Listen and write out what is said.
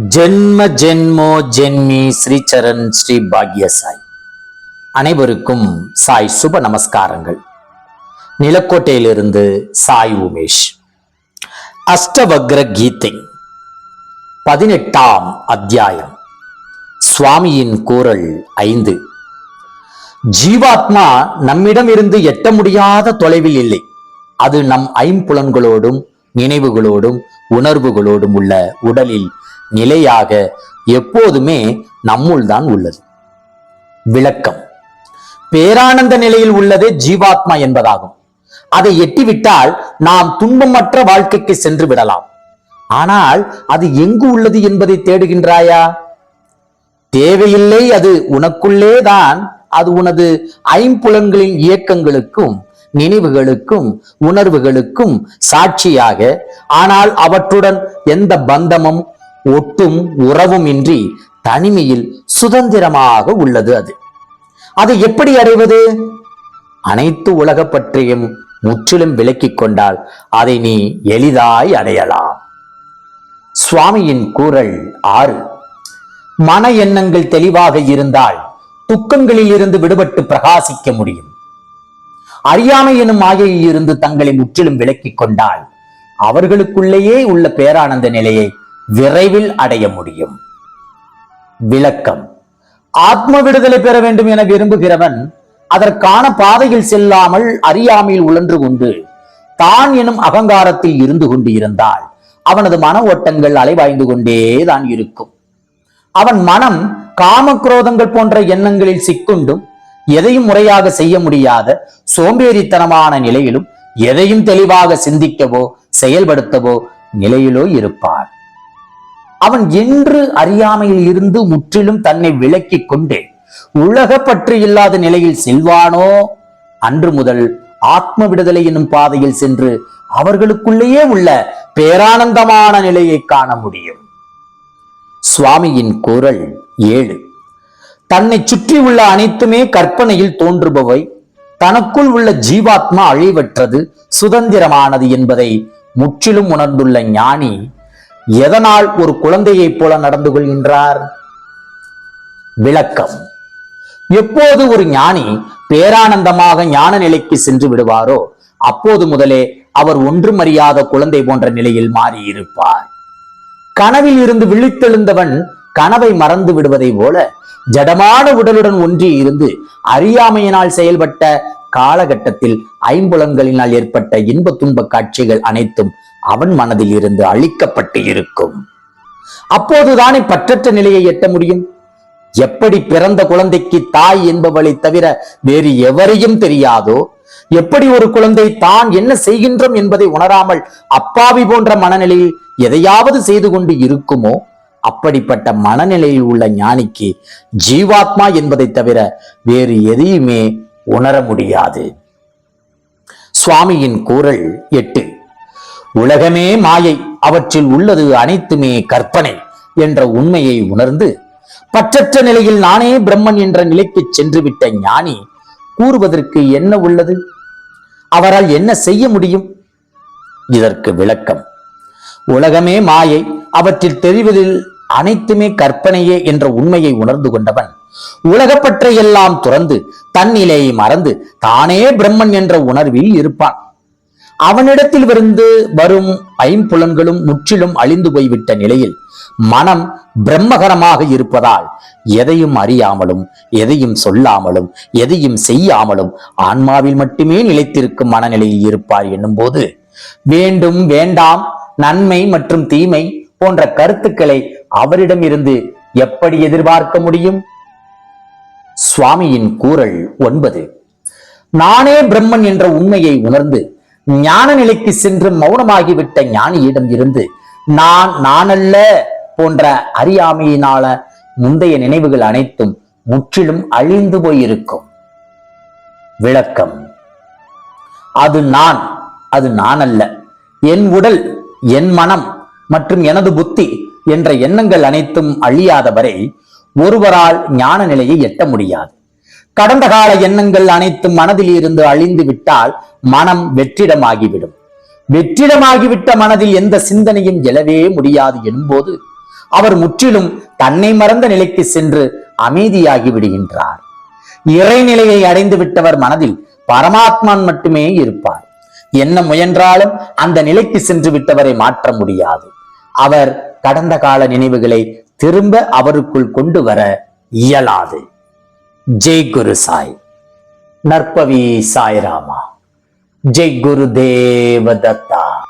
ஜென்ம ஜென்மோ ஜென்மி ஸ்ரீச்சரண் ஸ்ரீ பாக்யசாய். அனைவருக்கும் சாய் சுப நமஸ்காரங்கள். நிலக்கோட்டையிலிருந்து சாய் உமேஷ். அஷ்டவக்ர கீதை. பதினெட்டாம் அத்தியாயம். சுவாமியின் கூறல் ஐந்து. ஜீவாத்மா நம்மிடம் இருந்து எட்ட முடியாத தொலைவில் இல்லை. அது நம் ஐம்புலன்களோடும் நினைவுகளோடும் உணர்வுகளோடும் உள்ள உடலில் நிலையாக எப்போதுமே நம்முள் தான் உள்ளது. விளக்கம். பேரானந்த நிலையில் உள்ளது ஜீவாத்மா என்பதாகும். அதை எட்டிவிட்டால் நாம் துன்பமற்ற வாழ்க்கைக்கு சென்று விடலாம். ஆனால் அது எங்கு உள்ளது என்பதை தேடுகின்றாயா? தேவையில்லை அது உனக்குள்ளே தான் அது உனது ஐம்புலன்களின் இயக்கங்களுக்கும் நினைவுகளுக்கும் உணர்வுகளுக்கும் சாட்சியாக. ஆனால் அவற்றுடன் எந்த பந்தமும் ஒட்டும் உறவும் இன்றி தனிமையில் சுதந்திரமாக உள்ளது அது. அதை எப்படி அடைவது? அனைத்து உலக பற்றியும் முற்றிலும் விலக்கிக் கொண்டால் அதை நீ எளிதாய் அடையலாம். சுவாமியின் கூறல் ஆறு. மன எண்ணங்கள் தெளிவாக இருந்தால் துக்கங்களில் இருந்து விடுபட்டு பிரகாசிக்க முடியும். அறியாமை எனும் மாயையில் இருந்து தங்களை முற்றிலும் விலக்கிக் கொண்டால் அவர்களுக்குள்ளேயே உள்ள பேரானந்த நிலையை விரைவில் அடைய முடியும். விளக்கம். ஆத்ம விடுதலை பெற வேண்டும் என விரும்புகிறவன் அதற்கான பாதையில் செல்லாமல் அறியாமையில் உழன்று கொண்டு தான் எனும் அகங்காரத்தில் இருந்து கொண்டு இருந்தால் அவனது மன ஓட்டங்கள் அலைவாய்ந்து கொண்டேதான் இருக்கும். அவன் மனம் காமக்ரோதங்கள் போன்ற எண்ணங்களில் சிக்குண்டும் எதையும் முறையாக செய்ய முடியாத சோம்பேறித்தனமான நிலையிலும் எதையும் தெளிவாக சிந்திக்கவோ செயல்படுத்தவோ நிலையிலோ இருப்பான் அவன் என்று அறியாமையில் இருந்து முற்றிலும் தன்னை விலக்கி கொண்டு உலக பற்று இல்லாத நிலையில் செல்வானோ? அன்று முதல் ஆத்ம விடுதலை என்னும் பாதையில் சென்று அவர்களுக்குள்ளேயே உள்ள பேரானந்தமான நிலையை காண முடியும். சுவாமியின் குரல் ஏழு. தன்னை சுற்றி உள்ள அனைத்துமே கற்பனையில் தோன்றுபவை. தனக்குள் உள்ள ஜீவாத்மா அழிவற்றது சுதந்திரமானது என்பதை முற்றிலும் உணர்ந்துள்ள ஞானி எதனால் ஒரு குழந்தையைப் போல நடந்து கொள்கின்றார்? விளக்கம். எப்போது ஒரு ஞானி பேரானந்தமாக ஞான நிலைக்கு சென்று விடுவாரோ அப்போது முதலே அவர் ஒன்றும் அறியாத குழந்தை போன்ற நிலையில் மாறியிருப்பார். கனவில் இருந்து விழித்தெழுந்தவன் கனவை மறந்து விடுவதை போல ஜடமான உடலுடன் ஒன்றி இருந்து அறியாமையினால் செயல்பட்ட காலகட்டத்தில் ஐம்புலங்களினால் ஏற்பட்ட இன்ப துன்ப காட்சிகள் அனைத்தும் அவன் மனதில் இருந்து அழிக்கப்பட்டு இருக்கும். அப்போதுதானே பற்றற்ற நிலையை எட்ட முடியும்? எப்படி பிறந்த குழந்தைக்கு தாய் என்பவளை தவிர வேறு எவரையும் தெரியாதோ? எப்படி ஒரு குழந்தை தான் என்ன செய்கின்றோம் என்பதை உணராமல் அப்பாவி போன்ற மனநிலையில் எதையாவது செய்து கொண்டு இருக்குமோ? அப்படிப்பட்ட மனநிலையில் உள்ள ஞானிக்கு ஜீவாத்மா என்பதை தவிர வேறு எதையுமே உணர முடியாது. சுவாமியின் கூறல் எட்டு. உலகமே மாயை அவற்றில் உள்ளது அனைத்துமே கற்பனை என்ற உண்மையை உணர்ந்து பற்றற்ற நிலையில் நானே பிரம்மன் என்ற நிலைக்கு சென்று விட்ட ஞானி கூறுவதற்கு என்ன உள்ளது? அவரால் என்ன செய்ய முடியும்? இதற்கு விளக்கம். உலகமே மாயை அவற்றில் தெரிவதில் அனைத்துமே கற்பனையே என்ற உண்மையை உணர்ந்து கொண்டவன் உலகப்பற்றை எல்லாம் துறந்து தன்னிலையை மறந்து தானே பிரம்மன் என்ற உணர்வில் இருப்பான். அவனிடத்தில் இருந்து வரும் ஐம்புலன்களும் முற்றிலும் அழிந்து போய்விட்ட நிலையில் மனம் பிரம்மகரமாக இருப்பதால் எதையும் அறியாமலும் எதையும் சொல்லாமலும் எதையும் செய்யாமலும் ஆன்மாவில் மட்டுமே நிலைத்திருக்கும் மனநிலையில் இருப்பார் என்னும்போது வேண்டும் வேண்டாம் நன்மை மற்றும் தீமை போன்ற கருத்துக்களை அவரிடமிருந்து எப்படி எதிர்பார்க்க முடியும்? சுவாமியின் கூறல் ஒன்பது நானே பிரம்மன் என்ற உண்மையை உணர்ந்து ஞான நிலைக்கு சென்று மௌனமாகிவிட்ட ஞானியிடம் இருந்து நான் நானல்ல போன்ற அறியாமையினால முந்தைய நினைவுகள் அனைத்தும் முற்றிலும் அழிந்து போயிருக்கும். விளக்கம். அது நான் அது நான் அல்ல என் உடல் என் மனம் மற்றும் எனது புத்தி என்ற எண்ணங்கள் அனைத்தும் அழியாத வரை ஒருவரால் ஞான நிலையை எட்ட முடியாது. கடந்த கால எண்ணங்கள் அனைத்தும் மனதில் இருந்து அழிந்து விட்டால் மனம் வெற்றிடமாகிவிடும். வெற்றிடமாகிவிட்ட மனதில் எந்த சிந்தனையும் எழவே முடியாது எனும்போது அவர் முற்றிலும் தன்னை மறந்த நிலைக்கு சென்று அமைதியாகி விடுகின்றார் இறைநிலையை அடைந்து விட்டவர் மனதில் பரமாத்மான் மட்டுமே இருப்பார். என்ன முயன்றாலும் அந்த நிலைக்கு சென்று விட்டவரை மாற்ற முடியாது. அவர் கடந்த கால நினைவுகளை திரும்ப அவருக்குள் கொண்டு வர இயலாது. ஜெய் குரு சாய். நற்பவி சாய்ராமா. ஜெய் குரு தேவதத்தா